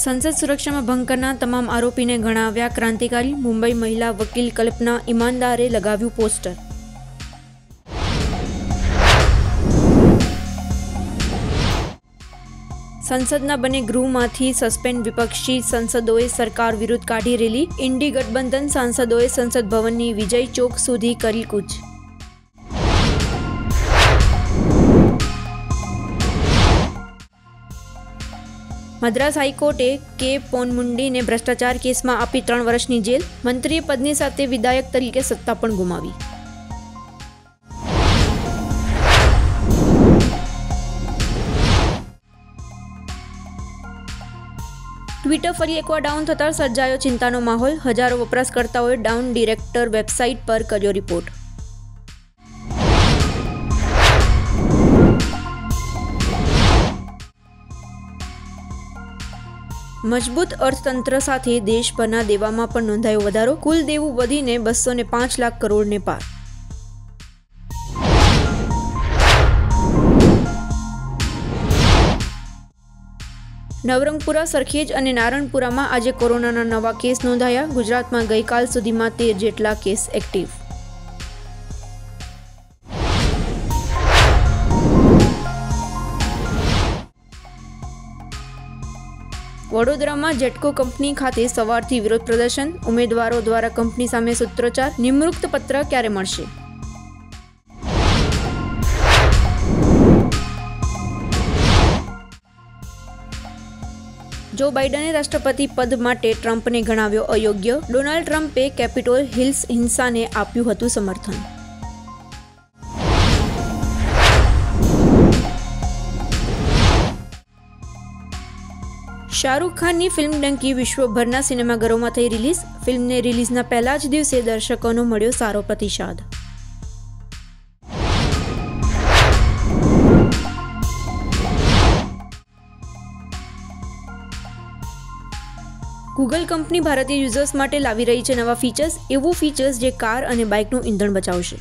સંસદ સુરક્ષામાં ભંગ કરનાર તમામ આરોપીને ગણાવ્યા ક્રાંતિકારી. મુંબઈ મહિલા વકીલ કલ્પના ઈમાનદારે લગાવ્યું પોસ્ટર. સંસદના બંને ગૃહમાંથી સસ્પેન્ડ વિપક્ષી સંસદોએ સરકાર વિરુદ્ધ કાઢી રેલી. ઇન્ડી ગઠબંધન સાંસદોએ સંસદ ભવનની વિજય ચોક સુધી કરી કૂચ. મદ્રાસ હાઈકોર્ટે કે. પોનમુંડીને ભ્રષ્ટાચાર કેસમાં આપી ત્રણ વર્ષની જેલ. મંત્રીએ પદની સાથે વિધાયક તરીકે સત્તા પણ ગુમાવી. ટ્વિટર ફરી એકવાર ડાઉન થતાં સર્જાયો ચિંતાનો માહોલ. હજારો વપરાશકર્તાઓએ ડાઉન ડિરેક્ટર વેબસાઇટ પર કર્યો રિપોર્ટ. મજબૂત અર્થતંત્ર સાથે દેશભરના દેવામાં પણ નોંધાયો વધારો. કુલ દેવું વધીને બસો ને પાંચ લાખ કરોડને પાર. નવરંગપુરા, સરખેજ અને નારણપુરામાં આજે કોરોનાના નવા કેસ નોંધાયા. ગુજરાતમાં ગઈકાલ સુધીમાં તેર જેટલા કેસ એક્ટિવ. વડોદરામાં જેટકો કંપની ખાતે સવારથી વિરોધ પ્રદર્શન. ઉમેદવારો દ્વારા કંપની સામે સૂત્રોચ્ચાર. નિમૃક્ત પત્ર ક્યારે મળશે? જો બાઇડને રાષ્ટ્રપતિ પદ માટે ટ્રમ્પને ગણાવ્યો અયોગ્ય, ડોનાલ્ડ ટ્રમ્પે કેપિટોલ હિલ્સ હિંસાને આપ્યું હતું સમર્થન. શાહરૂખ ખાનની ફિલ્મ ડંકી વિશ્વભરના સિનેમાઘરોમાં થઈ રિલીઝ. ફિલ્મને રિલીઝના પહેલા જ દિવસે દર્શકોનો મળ્યો સારો પ્રતિસાદ. ગૂગલ કંપની ભારતીય યુઝર્સ માટે લાવી રહી છે નવા ફીચર્સ. એવું ફીચર્સ જે કાર અને બાઇકનું ઈંધણ બચાવશે.